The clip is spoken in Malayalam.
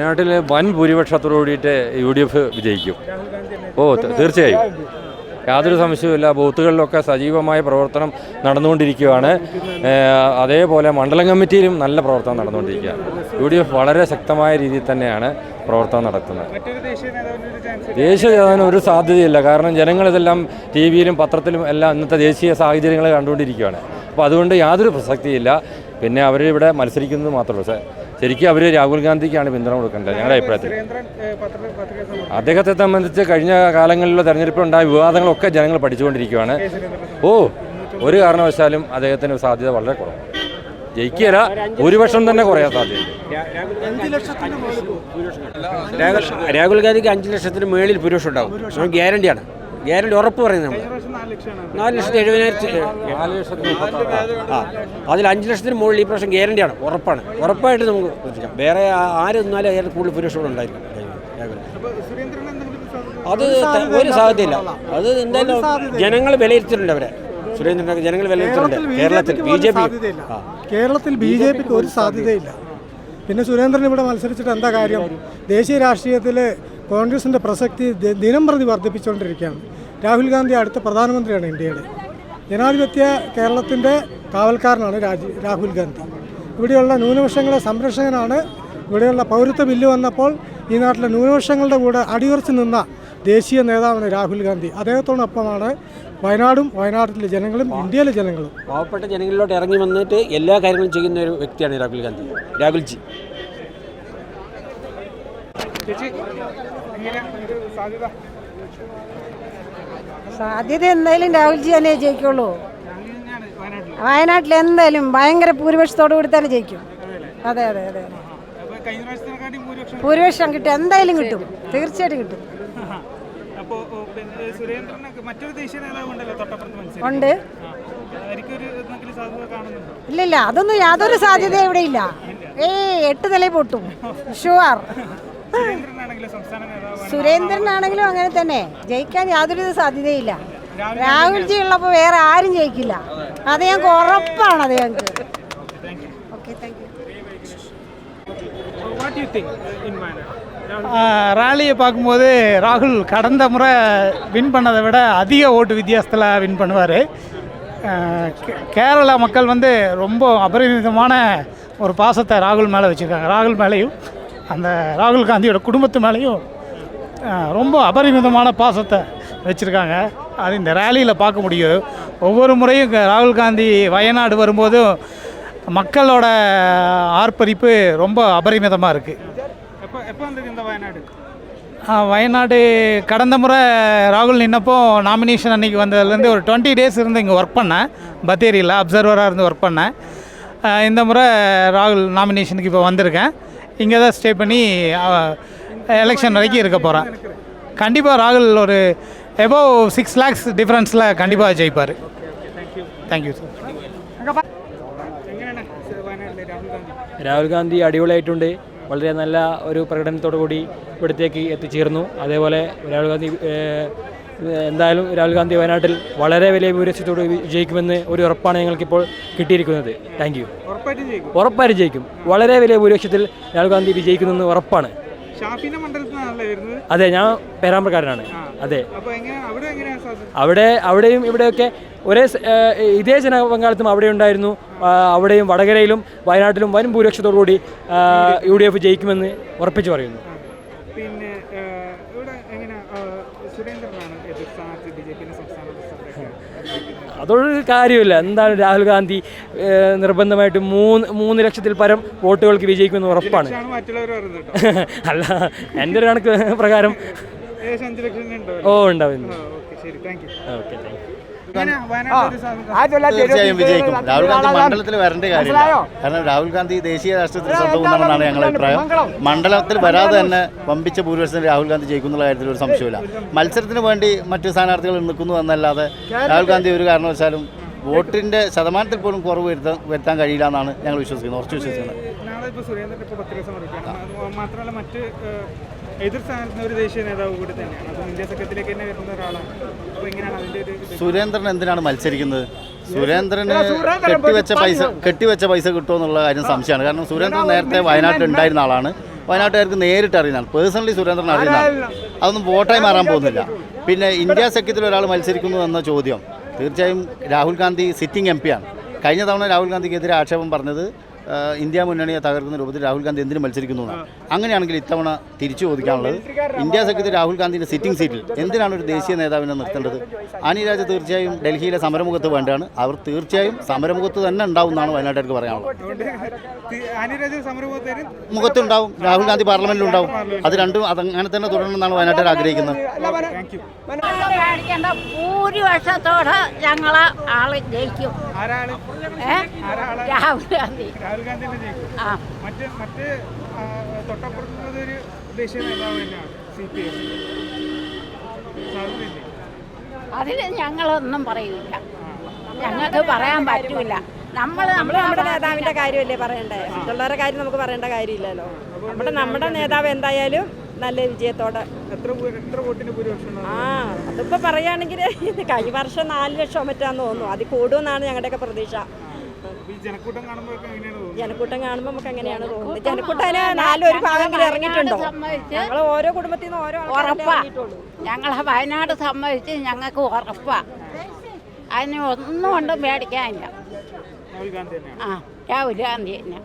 വയനാട്ടിൽ വൻ ഭൂരിപക്ഷത്തോടു കൂടിയിട്ട് യു ഡി എഫ് വിജയിക്കും. ഓ തീർച്ചയായും. യാതൊരു സംശയവുമില്ല. ബൂത്തുകളിലൊക്കെ സജീവമായ പ്രവർത്തനം നടന്നുകൊണ്ടിരിക്കുകയാണ്. അതേപോലെ മണ്ഡലം കമ്മിറ്റിയിലും നല്ല പ്രവർത്തനം നടന്നുകൊണ്ടിരിക്കുകയാണ്. യു ഡി എഫ് വളരെ ശക്തമായ രീതിയിൽ തന്നെയാണ് പ്രവർത്തനം നടത്തുന്നത്. ദേശീയ നേതാവിന് ഒരു സാധ്യതയില്ല. കാരണം ജനങ്ങളിതെല്ലാം ടി വിയിലും പത്രത്തിലും എല്ലാം ഇന്നത്തെ ദേശീയ സാഹചര്യങ്ങൾ കണ്ടുകൊണ്ടിരിക്കുകയാണ്. അപ്പോൾ അതുകൊണ്ട് യാതൊരു പ്രസക്തിയില്ല. പിന്നെ അവരിവിടെ മത്സരിക്കുന്നത് മാത്രമേ ശരിക്കും അവർ രാഹുൽ ഗാന്ധിക്കാണ് പിന്തുണ കൊടുക്കേണ്ടത് ഞങ്ങളുടെ അഭിപ്രായത്തിൽ. അദ്ദേഹത്തെ സംബന്ധിച്ച് കഴിഞ്ഞ കാലങ്ങളിലെ തെരഞ്ഞെടുപ്പിലുണ്ടായ വിവാദങ്ങളൊക്കെ ജനങ്ങൾ പഠിച്ചുകൊണ്ടിരിക്കുകയാണ്. ഓ ഒരു കാരണവശാലും അദ്ദേഹത്തിന് സാധ്യത വളരെ കുറവാണ്. ഒരു വർഷം തന്നെ കുറയാൻ സാധ്യതയുണ്ട്. രാഹുൽ രാഹുൽ ഗാന്ധിക്ക് അഞ്ച് ലക്ഷത്തിന് മേളിൽ ഭൂരിപക്ഷം ഉണ്ടാവും. ഗ്യാരണ്ടിയാണ്. ഗ്യാരണ്ടി ഉറപ്പ് പറയുന്നത് നമ്മൾ നാല് ലക്ഷത്തി എഴുപതിനായിരത്തി നാല് ആ അതിൽ അഞ്ച് ലക്ഷത്തിന് മുകളിൽ ഈ പ്രാവശ്യം ഗ്യാരണ്ടിയാണ്. ഉറപ്പാണ്. ഉറപ്പായിട്ട് നമുക്ക് ശ്രദ്ധിക്കാം വേറെ ആ- ആര് നിന്നാലും അതിൽ കൂടുതൽ ഭൂരിപക്ഷം ഉണ്ടായിരിക്കും. അപ്പോൾ സുരേന്ദ്രൻ എന്തെങ്കിലും അത് ഒരു സാധ്യതയില്ല. അത് എന്തായാലും ജനങ്ങൾ വിലയിരുത്തിയിട്ടുണ്ട് അവരെ. സുരേന്ദ്രനൊക്കെ ജനങ്ങൾ വിലയിരുത്തിയിട്ടുണ്ട്. കേരളത്തിൽ ബി ജെ പി കേരളത്തിൽ ബി ജെ പിക്ക് ഒരു സാധ്യതയില്ല. പിന്നെ സുരേന്ദ്രൻ ഇവിടെ മത്സരിച്ചിട്ട് എന്താ കാര്യം? ദേശീയ രാഷ്ട്രീയത്തിൽ കോൺഗ്രസിന്റെ പ്രസക്തി ദിനം പ്രതി വർദ്ധിപ്പിച്ചുകൊണ്ടിരിക്കുകയാണ്. രാഹുൽ ഗാന്ധി അടുത്ത പ്രധാനമന്ത്രിയാണ് ഇന്ത്യയുടെ. ജനാധിപത്യ കേരളത്തിന്റെ കാവൽക്കാരനാണ് രാജി രാഹുൽ ഗാന്ധി. ഇവിടെയുള്ള ന്യൂനപക്ഷങ്ങളെ സംരക്ഷകനാണ് ഇവിടെയുള്ള പൗരത്വ ബില്ല് വന്നപ്പോൾ ഈ നാട്ടിലെ ന്യൂനപക്ഷങ്ങളുടെ കൂടെ അടിയുറച്ച് നിന്ന ദേശീയ നേതാവാണ് രാഹുൽ ഗാന്ധി. അദ്ദേഹത്തോടൊപ്പമാണ് വയനാടും വയനാട്ടിലെ ജനങ്ങളും ഇന്ത്യയിലെ ജനങ്ങളും. പാവപ്പെട്ട ജനങ്ങളിലോട്ട് ഇറങ്ങി വന്നിട്ട് എല്ലാ കാര്യങ്ങളും ചെയ്യുന്ന ഒരു വ്യക്തിയാണ് രാഹുൽ ഗാന്ധി. രാഹുൽജി. ചേച്ചി എങ്ങനെ ഒരു സാധ്യത? സാധ്യത എന്തായാലും രാഹുൽജി തന്നെ ജയിക്കുള്ളൂ. വയനാട്ടിൽ എന്തായാലും ഭയങ്കര ഭൂരിപക്ഷത്തോടു കൂടി തന്നെ ജയിക്കും. അതെ അതെ അതെ. ഭൂരിപക്ഷം കിട്ടും. എന്തായാലും കിട്ടും. തീർച്ചയായിട്ടും കിട്ടും. ഉണ്ട്. ഇല്ലില്ല അതൊന്നും യാതൊരു സാധ്യത ഇവിടെ ഇല്ല. ഏയ് എട്ട് നില പൊട്ടും. ഷുവർ. സുരേന്ദ്രനാണെങ്കിലും സംസ്ഥാന നേതാവാണ് സുരേന്ദ്രനാണെങ്കിലും അങ്ങനെ തന്നെ ജയിക്കാൻ യാതൊരു സാധ്യതയില്ല രാഹുൽജി ഉള്ളപ്പോൾ വേറെ ആരും ജയിക്കില്ല അത് ഞങ്ങൾക്ക് ഉറപ്പാണ് അത് ഞങ്ങൾക്ക് okay thank you what you think in Wayanad ராலியை பார்க்கும்போது ராகுல் கடந்த முறை வின் பண்ணதை விட அதிக ஓட்டு வித்தியாசத்தில் வின் பண்ணுவார் கேரளா மக்கள் வந்து ரொம்ப அபரிமிதமான ஒரு பாசத்தை ராகுல் மேலே வச்சுருக்காங்க ராகுல் மேலேயும் அந்த ராகுல் காந்தியோட குடும்பத்து மேலேயும் ரொம்ப அபரிமிதமான பாசத்தை வச்சுருக்காங்க. அது இந்த ரேலியில் பார்க்க முடியும். ஒவ்வொரு முறையும் ராகுல் காந்தி வயநாடு வரும்போதும் மக்களோட ஆர்ப்பரிப்பு ரொம்ப அபரிமிதமாக இருக்குது எப்போ எப்போ வந்தது இந்த வயநாடு? வயநாடு கடந்த முறை ராகுல் நின்னப்போ நாமினேஷன் அன்றைக்கி வந்ததுலேருந்து ஒரு டுவெண்ட்டி டேஸ் இருந்து இங்கே ஒர்க் பண்ணேன். பத்தேரியில் அப்சர்வராக இருந்து ஒர்க் பண்ணேன். இந்த முறை ராகுல் நாமினேஷனுக்கு இப்போ வந்திருக்கேன். இங்கே தான் ஸ்டே பண்ணி எலெக்ஷன் வரைக்கும் இருக்க போகிறேன் கண்டிப்பாக ராகுல் ஒரு எபோவ் சிக்ஸ் லேக்ஸ் டிஃப்ரென்ஸில் கண்டிப்பாக ஜெயிப்பார் தேங்க்யூ சார் എങ്ങനെയാണ് സ- വയനാട്ടിലെ രാഹുൽ ഗാന്ധി രാഹുൽ ഗാന്ധി അടിപൊളിയായിട്ടുണ്ട് വളരെ നല്ല ഒരു പ്രകടനത്തോടു കൂടി ഇവിടത്തേക്ക് എത്തിച്ചേർന്നു അതേപോലെ രാഹുൽ ഗാന്ധി ഏഹ്, എന്തായാലും രാഹുൽ ഗാന്ധി വയനാട്ടിൽ വളരെ വലിയ ഭൂരിപക്ഷത്തോട് വിജയിക്കുമെന്ന് ഒരു ഉറപ്പാണ് ഞങ്ങൾക്കിപ്പോൾ കിട്ടിയിരിക്കുന്നത്. താങ്ക് യു ഉറപ്പായിട്ടും ജയിക്കും. വളരെ വലിയ ഭൂരിപക്ഷത്തിൽ രാഹുൽ ഗാന്ധി വിജയിക്കുന്നെന്ന് ഉറപ്പാണ്. അതെ ഞാൻ പേരാമ്പ്രക്കാരനാണ്. അതെ. അവിടെ അവിടെയും ഇവിടെയൊക്കെ ഒരേ ഇതേ ജനപങ്കാളിത്തം അവിടെ ഉണ്ടായിരുന്നു. അവിടെയും വടകരയിലും വയനാട്ടിലും വൻ ഭൂരിപക്ഷത്തോടു കൂടി യു ഡി എഫ് ജയിക്കുമെന്ന് ഉറപ്പിച്ചു പറയുന്നു. ഇവിടെ എങ്ങനെ സുരേന്ദ്രനാണ് എതിർ സ്ഥാനാർത്ഥി ബി ജെ പിന്റെ സംസ്ഥാന അതൊരു കാര്യമില്ല. എന്താണ് രാഹുൽ ഗാന്ധി നിർബന്ധമായിട്ട് മൂന്ന് മൂന്ന് ലക്ഷത്തിൽ പരം വോട്ടുകൾക്ക് വിജയിക്കുമെന്ന് ഉറപ്പാണ്. അല്ല എന്റെ ഒരു കണക്ക് പ്രകാരം ഓ ഉണ്ടാവും ഓക്കെ താങ്ക് യു തീർച്ചയായും വിജയിക്കും. രാഹുൽ ഗാന്ധി മണ്ഡലത്തിൽ വരേണ്ട കാര്യമില്ല. കാരണം രാഹുൽ ഗാന്ധി ദേശീയ രാഷ്ട്രീയത്തിൽ ശ്രദ്ധ ഊന്നണമെന്നാണ് ഞങ്ങളുടെ അഭിപ്രായം. മണ്ഡലത്തിൽ വരാതെ തന്നെ വമ്പിച്ച ഭൂരിപക്ഷത്തിന് രാഹുൽ ഗാന്ധി ജയിക്കുന്നുള്ള കാര്യത്തിൽ ഒരു സംശയമില്ല മത്സരത്തിന് വേണ്ടി മറ്റ് സ്ഥാനാർത്ഥികൾ നിൽക്കുന്നു എന്നല്ലാതെ രാഹുൽ ഗാന്ധി ഒരു കാരണവശാലും വോട്ടിന്റെ ശതമാനത്തിൽ പോലും കുറവ് വരുത്താൻ വരുത്താൻ കഴിയില്ല എന്നാണ് ഞങ്ങൾ വിശ്വസിക്കുന്നത്. ഉറച്ചു വിശ്വസിക്കുന്നത്. മാത്രമല്ല മറ്റ് എതിർ സ്ഥാനത്തിന് ഒരു ദേശീയ നേതാവ് കൂടി തന്നെയാണ്. അപ്പം ഇന്ത്യ സഖ്യത്തിലേക്ക് തന്നെ വരുന്ന ഒരാളാണ്. സുരേന്ദ്രൻ എന്തിനാണ് മത്സരിക്കുന്നത്? സുരേന്ദ്രന് കെട്ടിവെച്ച പൈസ കെട്ടിവെച്ച പൈസ കിട്ടുമോ എന്നുള്ള കാര്യം സംശയമാണ്. കാരണം സുരേന്ദ്രൻ നേരത്തെ വയനാട്ടിൽ ഉണ്ടായിരുന്ന ആളാണ്. വയനാട്ടുകാർക്ക് നേരിട്ട് അറിയുന്നതാണ്. പേഴ്സണലി സുരേന്ദ്രൻ അറിയുന്നതാണ് അതൊന്നും വോട്ടായി മാറാൻ പോകുന്നില്ല. പിന്നെ ഇന്ത്യ സഖ്യത്തിൽ ഒരാൾ മത്സരിക്കുന്നു എന്ന ചോദ്യം. തീർച്ചയായും രാഹുൽ ഗാന്ധി സിറ്റിംഗ് എം ആണ്. കഴിഞ്ഞ തവണ രാഹുൽ ഗാന്ധിക്കെതിരെ ആക്ഷേപം പറഞ്ഞത് ഇന്ത്യ മുന്നണിയെ തകർക്കുന്ന രൂപത്തിൽ രാഹുൽ ഗാന്ധി എന്തിനു മത്സരിക്കുന്നു അങ്ങനെയാണെങ്കിൽ ഇത്തവണ തിരിച്ചു ചോദിക്കാനുള്ളത് ഇന്ത്യ സഖ്യത്തിൽ രാഹുൽ ഗാന്ധിന്റെ സിറ്റിംഗ് സീറ്റിൽ എന്തിനാണ് ഒരു ദേശീയ നേതാവിനെ നിർത്തേണ്ടത്? ആനി രാജ തീർച്ചയായും ഡൽഹിയിലെ സമരമുഖത്ത് വേണ്ടാണ്. അവർ തീർച്ചയായും സമരമുഖത്ത് തന്നെ ഉണ്ടാവും എന്നാണ് വയനാട്ടുകാർക്ക് പറയാനുള്ളത്. മുഖത്തുണ്ടാവും. രാഹുൽ ഗാന്ധി പാർലമെന്റിലുണ്ടാവും അത് രണ്ടും അങ്ങനെ തന്നെ തുടരണമെന്നാണ് വയനാട്ടുകാർ ആഗ്രഹിക്കുന്നത്. ഭൂരിപക്ഷത്തോടെ ഞങ്ങളെ ആൾ ജയിക്കും. രാഹുൽ ഗാന്ധി. ആ. മറ്റ് മറ്റ് ആ, തൊട്ടപ്പുറത്തുള്ളത് ഒരു ദേശീയ നേതാവ് തന്നെയാണ് സി പി എം അതിന് അതിൽ ഞങ്ങളൊന്നും പറയില്ല ഞങ്ങൾക്ക് പറയാൻ പറ്റൂല. നമ്മൾ നമ്മൾ നമ്മുടെ നേതാവിന്റെ കാര്യമല്ലേ പറയണ്ടേ? മറ്റുള്ളവരുടെ കാര്യം നമുക്ക് പറയേണ്ട കാര്യമില്ലല്ലോ. നമ്മുടെ നമ്മുടെ നേതാവ് എന്തായാലും നല്ല വിജയത്തോടെ ആ അതിപ്പോ പറയുകയാണെങ്കിൽ കഴിഞ്ഞ വർഷം നാല് ലക്ഷം പറ്റാന്ന് തോന്നുന്നു. അത് കൂടുമെന്നാണ് ഞങ്ങളുടെയൊക്കെ പ്രതീക്ഷ. ജനക്കൂട്ടം കാണുമ്പോൾ നമുക്ക് എങ്ങനെയാണ് തോന്നുന്നത്? ജനക്കൂട്ടം നാലൊരു ഭാഗം ഇറങ്ങിയിട്ടുണ്ടോ? ഞങ്ങൾ ഓരോ കുടുംബത്തിൽ നിന്ന് ഓരോ ഉറപ്പാ. ഞങ്ങളെ വയനാട് സംബന്ധിച്ച് ഞങ്ങൾക്ക് ഉറപ്പാ. അതിന് ഒന്നും കൊണ്ടും പേടിക്കാനില്ല. ആ രാഹുൽ ഗാന്ധി തന്നെ